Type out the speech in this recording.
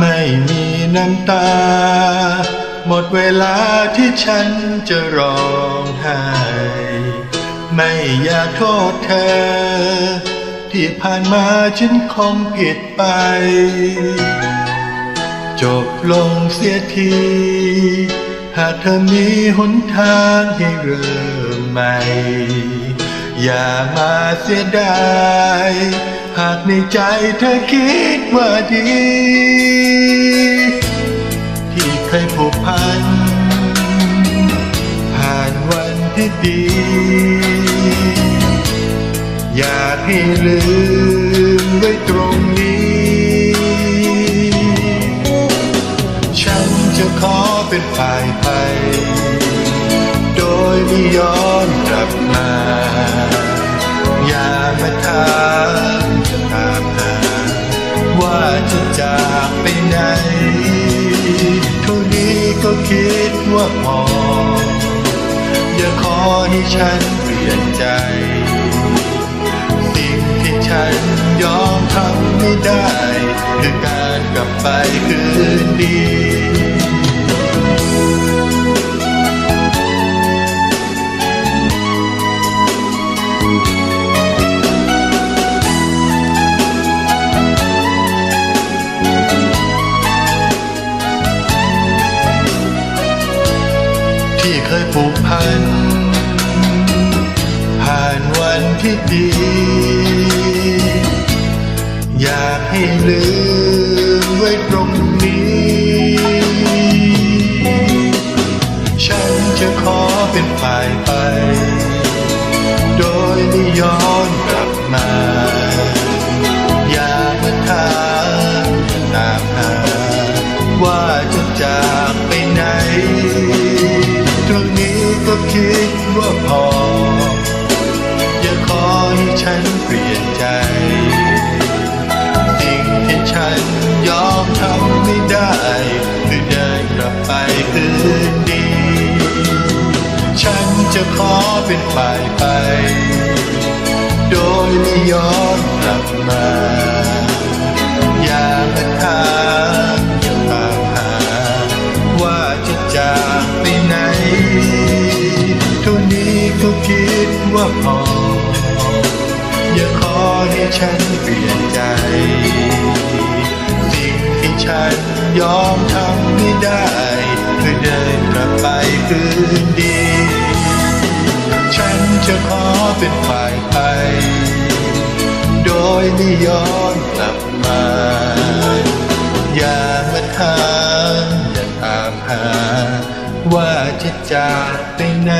ไม่มีน้ำตา หมดเวลาที่ฉันจะร้องไห้ ไม่อยากโทษเธอ ที่ผ่านมาฉันคงผิดไป จบลงเสียที หากเธอมีหนทางให้เริ่มใหม่ อย่ามาเสียดายหากในใจเธอคิดว่าดี ที่เคยผูกพัน ผ่านวันที่ดี อยากให้ลืมไว้ตรงนี้ ฉันจะขอเป็นฝ่ายไป โดยไม่ย้อนกลับมา คิดว่าพอ อย่าขอให้ฉันเปลี่ยนใจ สิ่งที่ฉันยอมทำไม่ได้ คือการกลับไปคืนดี ที่เคยผูกพัน ผ่านวันที่ดี อยากให้ลืมไว้ตรงนี้ ฉันจะขอเป็นฝ่ายไป โดยไม่ย้อนกลับมา บไปคืนดี ฉันจะขอเป็นฝ่ายไป โดยไม่ย้อนกลับมา อย่ามาถามอย่าตามหา ว่าจะจากไปไหนเท่านี้ก็คิดว่าพอ อย่าขอให้ฉันเปลี่ยนใจ สิ่งที่ฉัน ยอมทำไม่ได้คือเดินกลับไปคืนดี ฉันจะขอเป็นฝ่ายไป โดยไม่ย้อนกลับมา อย่ามาถามอย่าตามหา ว่าจะจากไปไหน